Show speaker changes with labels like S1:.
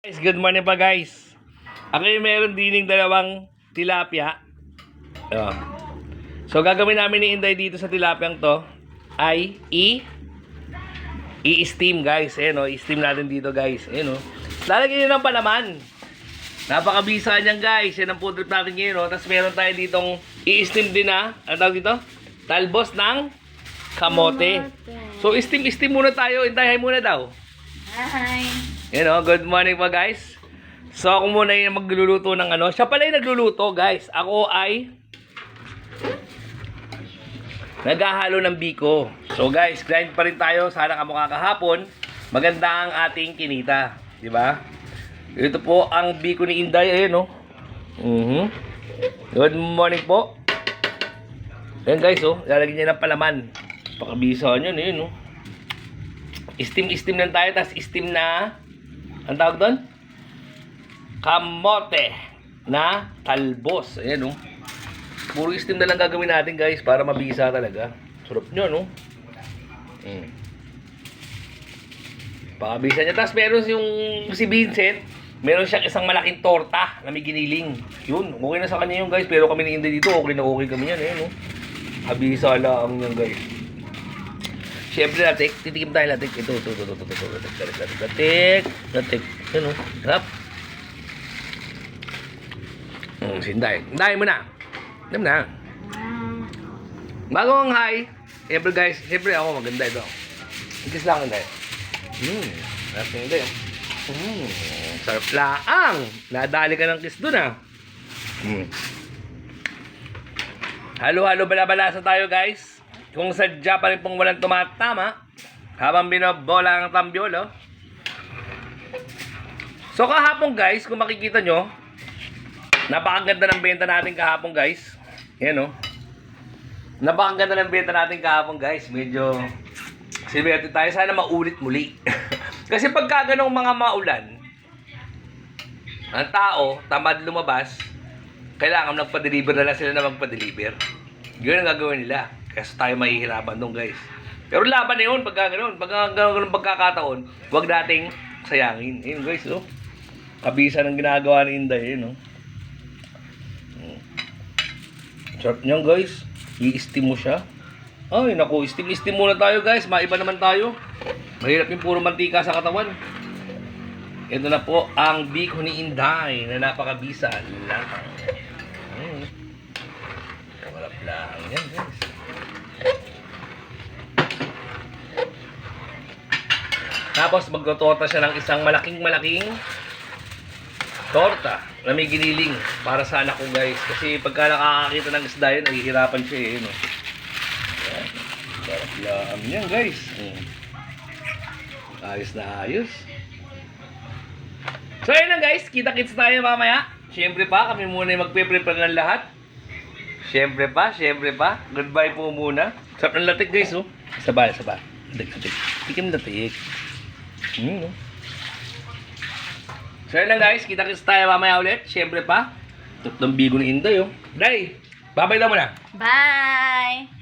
S1: Guys, good morning pa guys. Ako yung meron dining dalawang tilapia. Ayan. So gagawin namin ni Inday dito sa tilapiyang to ay i i-steam guys. Ayan o, i-steam natin dito guys. Ayan o. Lalagyan nyo ng palaman. Napakabisa niyan guys. Yan ang food trip natin ngayon. No? Tapos meron tayo ditong i-steam din na. Ano tawag dito? Talbos ng kamote. So steam-steam muna tayo. Intayin muna daw.
S2: Hi.
S1: You know, good morning pa guys. So ako muna yung magluluto ng ano. Siya pala yung nagluluto guys. Ako ay naghahalo ng biko. So guys, grind pa rin tayo. Sana kamukha kahapon. Maganda ang ating kinita. Di ba? Ito po ang biko ni Inday. Ayun no. Mhm. Good morning po. Ayan guys oh. Lalagyan niya ng palaman. Pakabisa niyan. Ayun no. Steam-steam lang tayo. Tapos steam na ang tawag doon? Kamote na talbos. Ayan, oh. Puro steam na lang gagawin natin, guys, para mabisa talaga. Sarap nyo, no? Mm. Pakabisa niya. Tapos meron yung si Vincent, meron siyang isang malaking torta na may giniling. Yun, okay na sa kanya yun, guys. Pero kami ni Inday dito, okay na okay kami yan, ayan, oh. Habisa lang yan, guys. Siyempre, latik. Titikim tayo latik. Ito, ito, ito, ito, ito, ito, latik, latik, latik, latik, latik. Yan, oh. Harap. Hmm, sinday. Hinday mo na. Alam na. Bago ang hi, siyempre guys, siyempre ako maganda ito. Kiss lang hindi. Hmm, sarap ng hindi. Hmm, sarap laang. Nadali ka ng kiss dun ah. Hmm. Halo-halo balabalasa tayo guys. Kung sadya pa rin pong walang tumatama, habang binobola ang tambyolo. So kahapon guys, kung makikita nyo, napakaganda ng benta natin kahapon guys. Yan o. Napakaganda ng benta natin kahapon guys. Medyo sinwerte tayo. Sana maulit muli. Kasi pagka ganong mga maulan, ang tao, tamad lumabas, kailangan nagpa-deliver na lang sila na magpa-deliver. Yun ang gagawin nila. Kasi tayo mahihirapan doon guys. Pero laban na yun pagka ganun. Pagka ganun pagkakataon, huwag nating sayangin. Ayun guys, oh. Kabisa ng ginagawa ni Inday, yun, oh. Mm. Sarap niyan guys. I-steam mo siya. Ay, naku, steam-steam muna tayo guys. Maiba naman tayo. Mahirap yung puro mantika sa katawan. Ito na po ang biko ni Inday na napakabisa lang. Mm. Malap lang yan guys. Tapos magtotorta siya ng isang malaking malaking torta na may giniling para sa anak ko guys. Kasi pagka nakakakita ng isda yun, nahihirapan siya eh. No? Sarap lang yan guys. Mm. Ayos na ayos. So yun lang guys, kita-kits tayo mamaya. Siyempre pa, kami muna yung magpe-prepare ng lahat. Siyempre pa, siyempre pa. Goodbye po muna. Sarap ng latik guys, oh. Sabay, sabay. Latik, latik. Tikim latik. Mm? So yun lang guys, kita-kits tayo mamaya ulit. Siyempre pa. Tatlong bigo ni Inday, oh. Day, babay daw muna.
S2: Bye.